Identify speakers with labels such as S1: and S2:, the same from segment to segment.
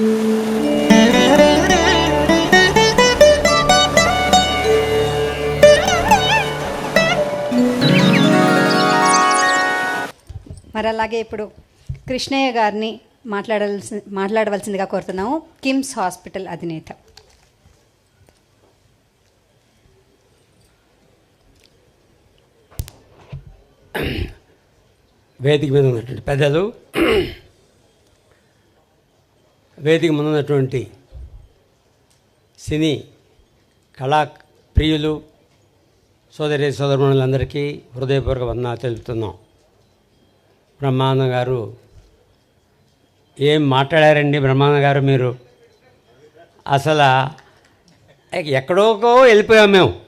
S1: మరి అలాగే ఇప్పుడు కృష్ణయ్య గారిని మాట్లాడాల్సి మాట్లాడవలసిందిగా కోరుతున్నాము. కిమ్స్ హాస్పిటల్ అధినేత.
S2: వేదిక మీద ఉన్నటువంటి పెద్దలు వేదిక ముందున్నటువంటి ఉన్నటువంటి సినీ కళా ప్రియులు సోదరి సోదరులందరికీ హృదయపూర్వక వందనాలు తెలుపుతున్నాం. బ్రహ్మానంద గారు ఏం మాట్లాడారండి? బ్రహ్మానంద గారు మీరు అసలు ఎక్కడోకో వెళ్ళిపోయాం మేము.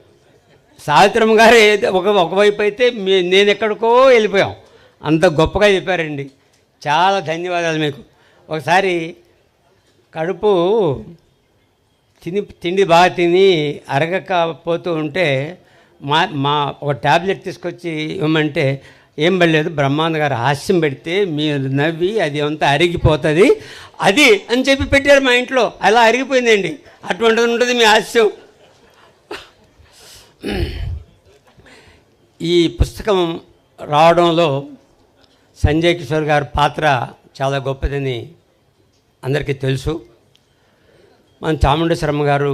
S2: సావిత్రమ్మ గారు ఒక ఒకవైపు అయితే మే నేను ఎక్కడికో వెళ్ళిపోయాం. అంత గొప్పగా చెప్పారండి. చాలా ధన్యవాదాలు మీకు. ఒకసారి కడుపు తిని తిండి బాగా తిని అరగకపోతూ ఉంటే మా మా ఒక ట్యాబ్లెట్ తీసుకొచ్చి ఇవ్వమంటే ఏం పడలేదు. బ్రహ్మాండ గారు హాస్యం పెడితే మీరు నవ్వి అది అంతా అరిగిపోతుంది. అది అని చెప్పి పెట్టారు మా ఇంట్లో. అలా అరిగిపోయిందండి. అటువంటిది ఉంటుంది మీ హాస్యం. ఈ పుస్తకం రావడంలో సంజయ్ కిషోర్ గారి పాత్ర చాలా గొప్పదని అందరికీ తెలుసు. మన చాముండేశ్వరమ్మ గారు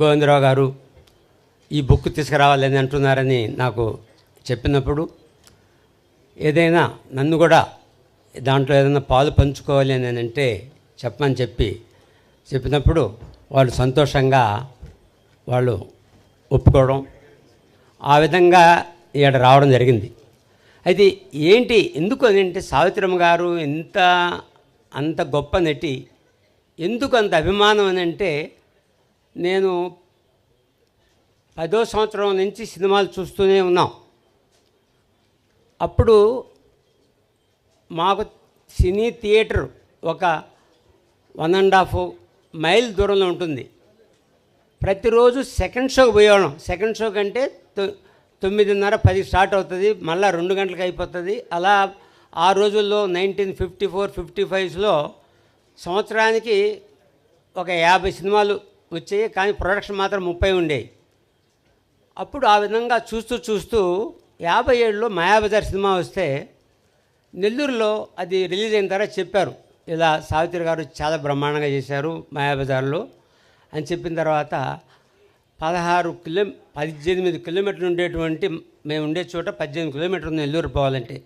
S2: గోవిందరావు గారు ఈ బుక్ తీసుకురావాలని అంటున్నారని నాకు చెప్పినప్పుడు ఏదైనా నన్ను కూడా దాంట్లో ఏదైనా పాలు పంచుకోవాలి అని అంటే చెప్పమని చెప్పి చెప్పినప్పుడు వాళ్ళు సంతోషంగా వాళ్ళు ఒప్పుకోవడం. ఆ విధంగా ఇక్కడ రావడం జరిగింది. అయితే ఏంటి ఎందుకు అని అంటే సావిత్రమ్మ గారు ఎంత అంత గొప్ప నటి ఎందుకు అంత అభిమానం అని అంటే నేను పదో సంవత్సరం నుంచి సినిమాలు చూస్తూనే ఉన్నాం. అప్పుడు మాకు సినీ థియేటర్ ఒక వన్ అండ్ హాఫ్ మైల్ దూరంలో ఉంటుంది. ప్రతిరోజు సెకండ్ షోకి పోయేవాళ్ళం. సెకండ్ షో కంటే తొమ్మిదిన్నర పది స్టార్ట్ అవుతుంది మళ్ళీ రెండు గంటలకు అయిపోతుంది. అలా ఆ రోజుల్లో నైన్టీన్ ఫిఫ్టీ ఫోర్ ఫిఫ్టీ ఫైవ్స్లో సంవత్సరానికి ఒక యాభై సినిమాలు వచ్చాయి కానీ ప్రొడక్షన్ మాత్రం ముప్పై ఉండేవి అప్పుడు ఆ విధంగా చూస్తూ చూస్తూ యాభై ఏడులో మాయాబజార్ సినిమా వస్తే నెల్లూరులో అది రిలీజ్ అయిన తర్వాత చెప్పారు. ఇలా సావిత్రి గారు చాలా బ్రహ్మాండంగా చేశారు మాయాబజార్లో అని చెప్పిన తర్వాత పదహారు కిలో పద్దెనిమిది కిలోమీటర్లు ఉండేటువంటి మేము ఉండే చోట పద్దెనిమిది కిలోమీటర్లు ఉంది నెల్లూరు పోవాలంటే.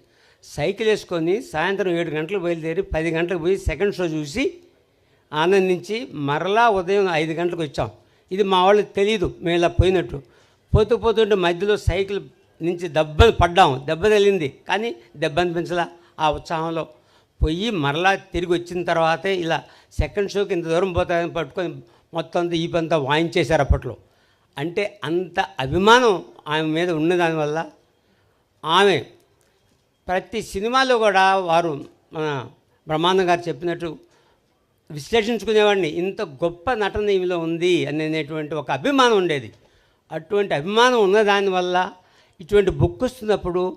S2: సైకిల్ వేసుకొని సాయంత్రం ఏడు గంటలకు బయలుదేరి పది గంటలకు పోయి సెకండ్ షో చూసి ఆనందించి మరలా ఉదయం ఐదు గంటలకు వచ్చాం. ఇది మా వాళ్ళకి తెలియదు మేము ఇలా పోయినట్టు. పోతూ పోతుంటే మధ్యలో సైకిల్ నుంచి దెబ్బ పడ్డాం దెబ్బ తగిలింది. కానీ దెబ్బ అనిపించలా ఆ ఉత్సాహంలో పోయి మరలా తిరిగి వచ్చిన తర్వాతే ఇలా సెకండ్ షోకి ఇంత దూరం పోతాయని పట్టుకొని మొత్తం అంతా ఈ పంతా వాయించేశారు అప్పట్లో. అంటే అంత అభిమానం ఆమె మీద ఉన్నదానివల్ల ఆమె ప్రతి సినిమాలో కూడా వారు మన బ్రహ్మాండం గారు చెప్పినట్టు విశ్లేషించుకునేవాడిని ఇంత గొప్ప నటన ఈమెలో ఉంది అనేటువంటి ఒక అభిమానం ఉండేది. అటువంటి అభిమానం ఉన్నదానివల్ల ఇటువంటి బుక్ వస్తున్నప్పుడు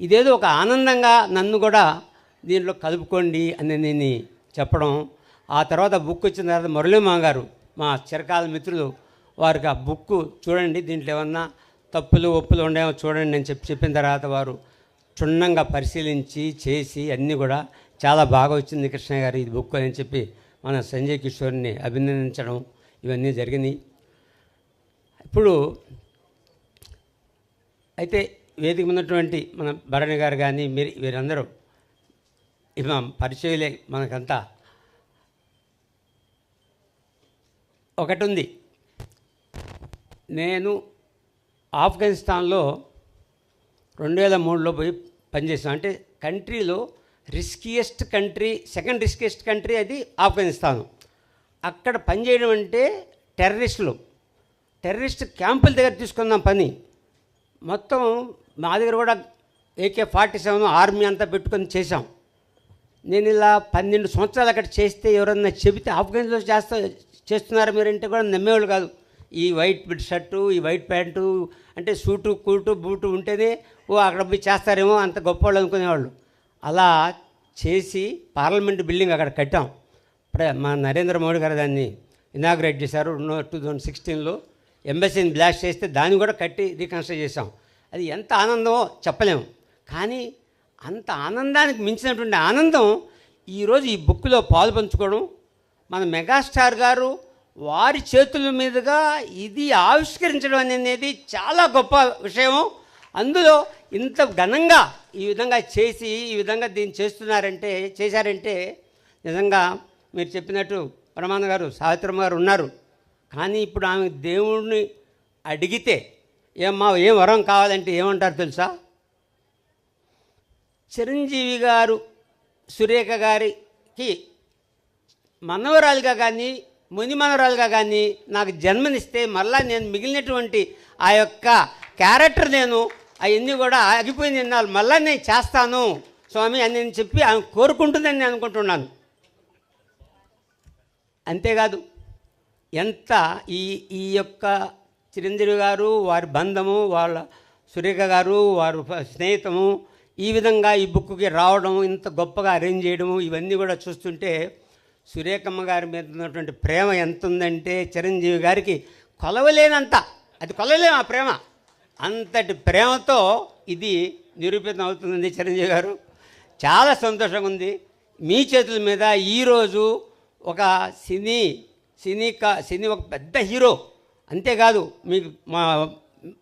S2: ఇదేదో ఒక ఆనందంగా నన్ను కూడా దీంట్లో కలుపుకోండి అని నేను చెప్పడం ఆ తర్వాత బుక్ వచ్చిన తర్వాత మురళీమా గారు మా చిరకాల మిత్రులు వారికి ఆ బుక్ చూడండి దీంట్లో ఏమన్నా తప్పులు ఒప్పులు ఉండేమో చూడండి అని చెప్పి చెప్పిన తర్వాత వారు క్షుణ్ణంగా పరిశీలించి చేసి అన్నీ కూడా చాలా బాగా వచ్చింది కృష్ణ గారు ఇది బుక్ అని చెప్పి మన సంజయ్ కిషోర్ని అభినందించడం ఇవన్నీ జరిగినాయి. ఇప్పుడు అయితే వేదిక ఉన్నటువంటి మన భరణి గారు కానీ మీరు వీరందరూ ఇవ పరిచయలే మనకంతా. ఒకటి ఉంది. నేను ఆఫ్ఘనిస్తాన్లో రెండు వేల మూడులో పోయి పనిచేసాను అంటే కంట్రీలో riskiest country second riskiest country అది ఆఫ్ఘనిస్తాన్. అక్కడ పనిచేయడం అంటే టెర్రరిస్టులు టెర్రరిస్ట్ క్యాంపుల దగ్గర తీసుకున్నాం పని. మొత్తం మా దగ్గర కూడా ఏకే ఫార్టీ సెవెన్ ఆర్మీ అంతా పెట్టుకొని చేశాం. నేను ఇలా పన్నెండు సంవత్సరాలు అక్కడ చేస్తే ఎవరన్నా చెబితే ఆఫ్ఘనిస్తాన్లో చేస్తా చేస్తున్నారు మీరంటే కూడా నమ్మేవాళ్ళు కాదు. ఈ వైట్ షర్టు ఈ వైట్ ప్యాంటు అంటే సూటు కూటు బూటు ఉంటేనే ఓ అక్కడ పోయి చేస్తారేమో అంత గొప్ప వాళ్ళు అనుకునేవాళ్ళు. అలా చేసి పార్లమెంట్ బిల్డింగ్ అక్కడ కట్టాం. ఇప్పుడే మా నరేంద్ర మోడీ గారు దాన్ని ఇనాగ్రేట్ చేశారు. టూ థౌజండ్ సిక్స్టీన్లో ఎంబసీని బ్లాస్ట్ చేస్తే దాన్ని కూడా కట్టి రీకన్స్ట్రక్ట్ చేసాం అది ఎంత ఆనందమో చెప్పలేము. కానీ అంత ఆనందానికి మించినటువంటి ఆనందం ఈరోజు ఈ బుక్లో పాలు పంచుకోవడం మన మెగాస్టార్ గారు వారి చేతుల మీదుగా ఇది ఆవిష్కరించడం అనేది చాలా గొప్ప విషయం. అందులో ఇంత ఘనంగా ఈ విధంగా చేసి ఈ విధంగా దీన్ని చేస్తున్నారంటే చేశారంటే నిజంగా మీరు చెప్పినట్టు పరమాన గారు సావిత్రమ్మ గారు ఉన్నారు. కానీ ఇప్పుడు ఆమె దేవుణ్ణి అడిగితే ఏమ్మా ఏం వరం కావాలంటే ఏమంటారు తెలుసా? చిరంజీవి గారు సురేఖ గారికి మనవరాలుగా కానీ మునిమనరాలుగా కానీ నాకు జన్మనిస్తే మళ్ళా నేను మిగిలినటువంటి ఆ యొక్క క్యారెక్టర్ నేను అవన్నీ కూడా ఆగిపోయింది నిన్నాలు మళ్ళా నేను చేస్తాను. స్వామి అని నేను చెప్పి ఆమె కోరుకుంటుందని నేను అనుకుంటున్నాను. అంతేకాదు ఎంత ఈ ఈ యొక్క చిరంజీవి గారు వారి బంధము వాళ్ళ సురేఖ గారు వారు స్నేహితము ఈ విధంగా ఈ బుక్కి రావడం ఇంత గొప్పగా అరేంజ్ చేయడము ఇవన్నీ కూడా చూస్తుంటే సురేఖమ్మ గారి మీద ఉన్నటువంటి ప్రేమ ఎంత ఉందంటే చిరంజీవి గారికి కొలవలేనంత. అది కొలవలేము ఆ ప్రేమ. అంతటి ప్రేమతో ఇది నిరూపితం అవుతుంది చిరంజీవి గారు. చాలా సంతోషంగా ఉంది. మీ చేతుల మీద ఈరోజు ఒక సినీ సినీ కా సినీ ఒక పెద్ద హీరో. అంతేకాదు మీకు మా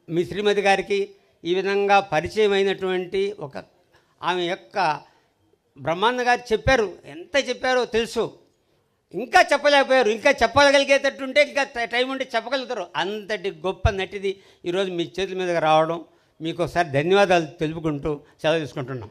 S2: మీ శ్రీమతి గారికి ఈ విధంగా పరిచయం అయినటువంటి ఒక ఆమె యొక్క బ్రహ్మాండ గారు చెప్పారు. ఎంత చెప్పారో తెలుసు. ఇంకా చెప్పలేకపోయారు ఇంకా చెప్పగలిగేటట్టుంటే ఇంకా టైం ఉంటే చెప్పగలుగుతారు. అంతటి గొప్ప నటిది ఈరోజు మీ చేతుల మీదకి రావడం మీకు ఒకసారి ధన్యవాదాలు తెలుపుకుంటూ సెలవు తీసుకుంటున్నాం.